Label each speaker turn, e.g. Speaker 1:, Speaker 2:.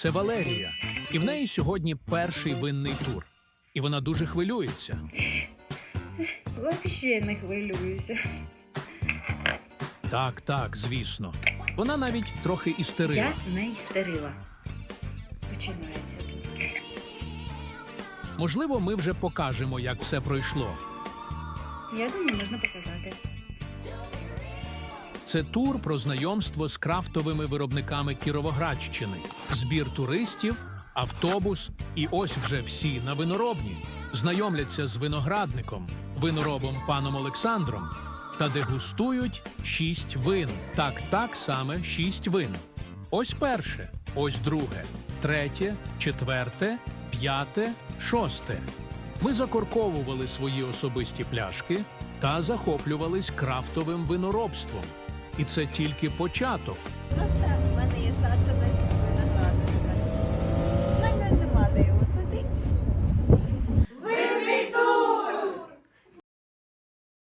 Speaker 1: Це Валерія, і в неї сьогодні перший винний тур. І вона дуже хвилюється.
Speaker 2: Вообще не хвилююся.
Speaker 1: Так, так, звісно. Вона навіть трохи істерила.
Speaker 2: Я не істерила. Починається.
Speaker 1: Можливо, ми вже покажемо, як все пройшло.
Speaker 2: Я думаю, можна показати.
Speaker 1: Це тур про знайомство з крафтовими виробниками Кіровоградщини, збір туристів, автобус, і ось вже всі на виноробні знайомляться з виноградником, виноробом паном Олександром та дегустують шість вин. Так, так саме шість вин. Ось перше, ось друге, третє, четверте, п'яте, шосте. Ми закорковували свої особисті пляшки та захоплювались крафтовим виноробством. І це тільки початок.